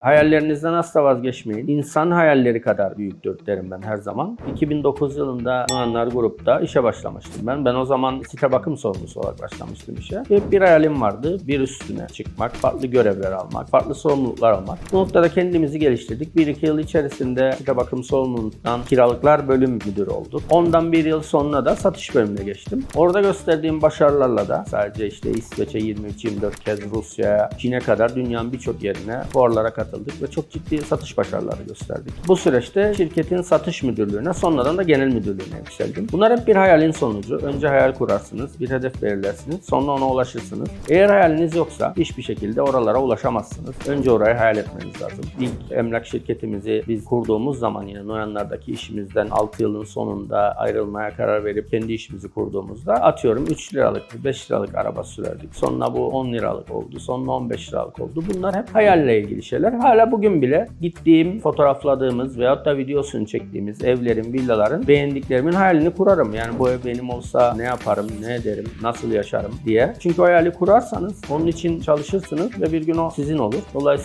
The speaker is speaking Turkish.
Hayallerinizden asla vazgeçmeyin. İnsan hayalleri kadar büyüktür derim ben her zaman. 2009 yılında Noyanlar Grup'ta işe başlamıştım ben. Ben o zaman site bakım sorumlusu olarak başlamıştım işe. Hep bir hayalim vardı. Bir üstüne çıkmak, farklı görevler almak, farklı sorumluluklar almak. Bu noktada kendimizi geliştirdik. Bir iki yıl içerisinde site bakım sorumluluktan kiralıklar bölüm müdürü olduk. Ondan bir yıl sonra da satış bölümüne geçtim. Orada gösterdiğim başarılarla da sadece işte İsveç'e 23-24 kez Rusya'ya, Çin'e kadar dünyanın birçok yerine fuarlara katıldık ve çok ciddi satış başarıları gösterdik. Bu süreçte şirketin satış müdürlüğüne sonradan da genel müdürlüğüne yükseldim. Bunlar hep bir hayalin sonucu. Önce hayal kurarsınız, bir hedef belirlersiniz, sonra ona ulaşırsınız. Eğer hayaliniz yoksa hiçbir şekilde oralara ulaşamazsınız. Önce orayı hayal etmeniz lazım. İlk emlak şirketimizi biz kurduğumuz zaman yine Noyanlar'daki işimizden 6 yılın sonunda ayrılmaya karar verip kendi işimizi kurduğumuzda atıyorum 3 liralık, 5 liralık araba sürerdik. Sonra bu 10 liralık oldu, sonra 15 liralık oldu. Bunlar hep hayalle ilgili şeyler. Hala bugün bile gittiğim, fotoğrafladığımız veyahut da videosunu çektiğimiz evlerin, villaların beğendiklerimin hayalini kurarım. Yani bu ev benim olsa ne yaparım, ne ederim, nasıl yaşarım diye. Çünkü o hayali kurarsanız onun için çalışırsınız ve bir gün o sizin olur. Dolayısıyla